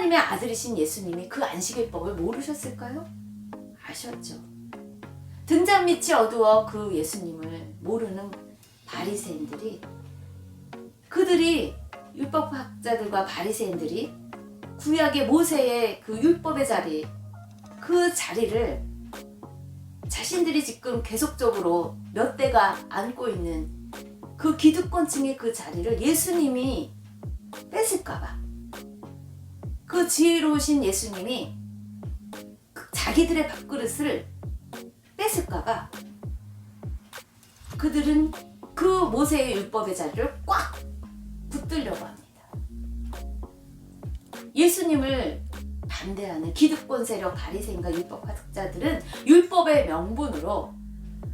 하나님의 아들이신 예수님이 그 안식일 법을 모르셨을까요? 아셨죠. 등잔 밑이 어두워 그 예수님을 모르는 바리새인들이 그들이 율법학자들과 바리새인들이 구약의 모세의 그 율법의 자리 그 자리를 자신들이 지금 계속적으로 몇 대가 안고 있는 그 기득권층의 그 자리를 예수님이 뺏을까봐 그 지혜로우신 예수님이 그 자기들의 밥그릇을 뺏을까봐 그들은 그 모세의 율법의 자리를 꽉 붙들려고 합니다. 예수님을 반대하는 기득권 세력 바리새인과 율법 학자들은 율법의 명분으로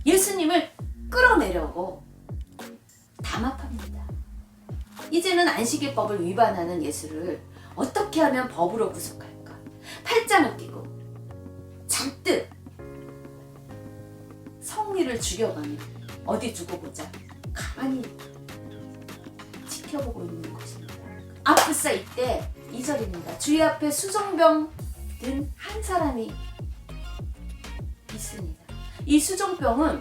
예수님을 끌어내려고 담합합니다. 이제는 안식일법을 위반하는 예수를 어떻게 하면 법으로 구속할까? 팔짱을 끼고 잔뜩 성리를 죽여가며 어디 두고 보자 가만히 지켜보고 있는 것입니다. 아프사 이때 2절입니다. 주의 앞에 수종병 든 한 사람이 있습니다. 이 수종병은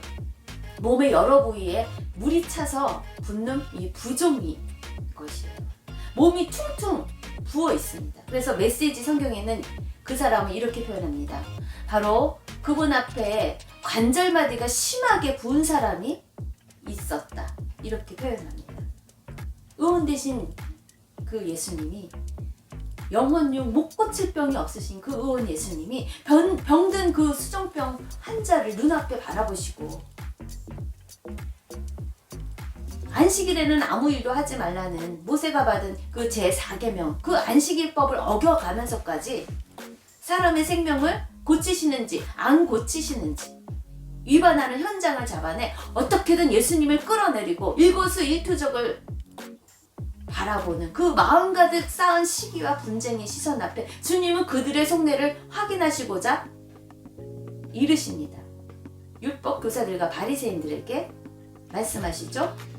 몸의 여러 부위에 물이 차서 붓는 이 부종이 것이에요. 몸이 퉁퉁 부어 있습니다. 그래서 메시지 성경에는 그 사람을 이렇게 표현합니다. 바로 그분 앞에 관절마디가 심하게 부은 사람이 있었다. 이렇게 표현합니다. 의원 대신 그 예수님이 영혼용 못 고칠 병이 없으신 그 의원 예수님이 병, 병든 그 수종병 환자를 눈앞에 바라보시고 안식일에는 아무 일도 하지 말라는 모세가 받은 그 제4계명 그 안식일법을 어겨가면서까지 사람의 생명을 고치시는지 안 고치시는지 위반하는 현장을 잡아내 어떻게든 예수님을 끌어내리고 일거수일투족을 바라보는 그 마음 가득 쌓은 시기와 분쟁의 시선 앞에 주님은 그들의 속내를 확인하시고자 이르십니다. 율법 교사들과 바리새인들에게 말씀하시죠.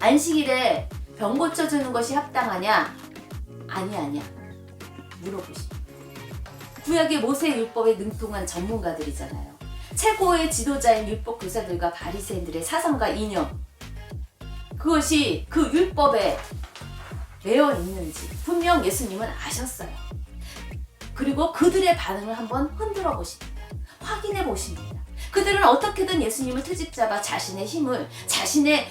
안식일에 병 고쳐주는 것이 합당하냐? 아니 아니야. 물어보십니다. 구약의 모세 율법에 능통한 전문가들이잖아요. 최고의 지도자인 율법 교사들과 바리새인들의 사상과 이념 그것이 그 율법에 매어 있는지 분명 예수님은 아셨어요. 그리고 그들의 반응을 한번 흔들어 보십니다. 확인해 보십니다. 그들은 어떻게든 예수님을 트집 잡아 자신의 힘을, 자신의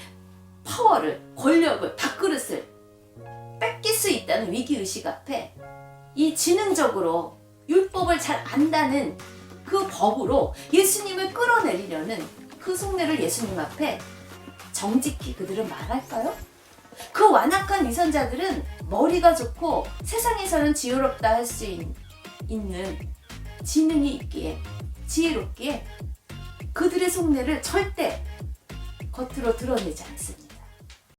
파워를, 권력을, 밥그릇을 뺏길 수 있다는 위기의식 앞에 이 지능적으로 율법을 잘 안다는 그 법으로 예수님을 끌어내리려는 그 속내를 예수님 앞에 정직히 그들은 말할까요? 그 완악한 위선자들은 머리가 좋고 세상에서는 지혜롭다 할 수 있는 지능이 있기에 지혜롭기에 그들의 속내를 절대 겉으로 드러내지 않습니다.